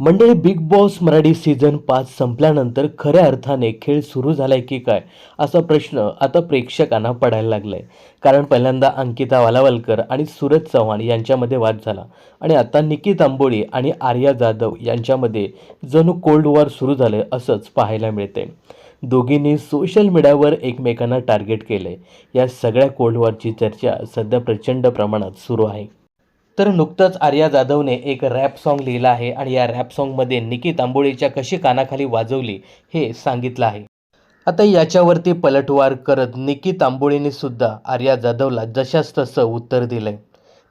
मंडळी big boss Marathi season पाच संपल्यानंतर खऱ्या अर्थाने खेळ सुरू झालाय की काय असा प्रश्न आता प्रेक्षकांना पडायला लागलाय. कारण पहिल्यांदा अंकिता वालावलकर आणि सूरज चव्हाण यांच्यामध्ये वाद झाला. आणि आता निकी तांबोळी आणि आर्या जाधव यांच्यामध्ये जणू कोल्ड वॉर सुरू झालं असंच पाहायला मिळते दोघींनी सोशल मीडियावर एकमेकांना टार्गेट केलंय. या सगळ्या कोल्ड वॉरची चर्चा सध्या प्रचंड प्रमाणात सुरू आहे. तर नुकतंच आर्या जाधवने एक रॅप सॉन्ग लिहिलं आहे आणि या रॅप सॉन्गमध्ये निकी तांबोळीच्या कशी कानाखाली वाजवली हे सांगितलं आहे. आता याच्यावरती पलटवार करत निकी तांबोळीने सुद्धा आर्या जाधवला जशास तसं उत्तर दिलंय.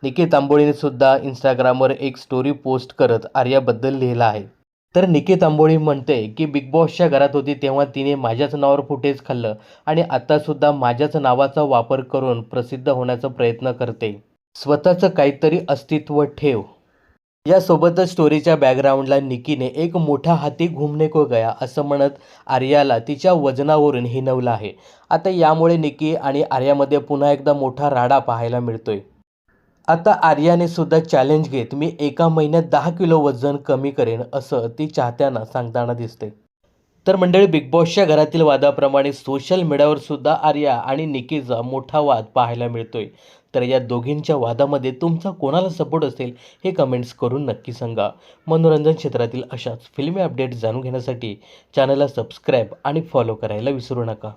निकी तांबोळीने सुद्धा इंस्टाग्रामवर एक स्टोरी पोस्ट करत आर्याबद्दल लिहिलं आहे. तर निकी तांबोळी म्हणते की बिग बॉसच्या घरात होती तेव्हा तिने माझ्याच नावावर फुटेज खाल्लं आणि आतासुद्धा माझ्याच नावाचा वापर करून प्रसिद्ध होण्याचा प्रयत्न करते. स्वतःचं काहीतरी अस्तित्व ठेव. यासोबतच स्टोरीच्या बॅकग्राऊंडला निकीने एक मोठा हाती घुमने को गया असं म्हणत आर्याला तिच्या वजनावरून हिनवलं आहे. आता यामुळे निकी आणि आर्यामध्ये पुन्हा एकदा मोठा राडा पाहायला मिळतोय. आता आर्याने सुद्धा चॅलेंज घेत मी एका महिन्यात दहा किलो वजन कमी करेन असं ती चाहत्यांना सांगताना दिसते. तर मंडळी बिग बॉसच्या घरातील वादाप्रमाणे सोशल मीडियावर सुद्धा आर्या आणि निकीचा मोठा वाद पाहायला मिळतोय. तर या दोघींच्या वादामध्ये तुमचा कोणाला सपोर्ट असेल हे कमेंट्स करून नक्की सांगा. मनोरंजन क्षेत्रातील अशाच फिल्मी अपडेट्स जाणून घेण्यासाठी चॅनलला सबस्क्राईब आणि फॉलो करायला विसरू नका.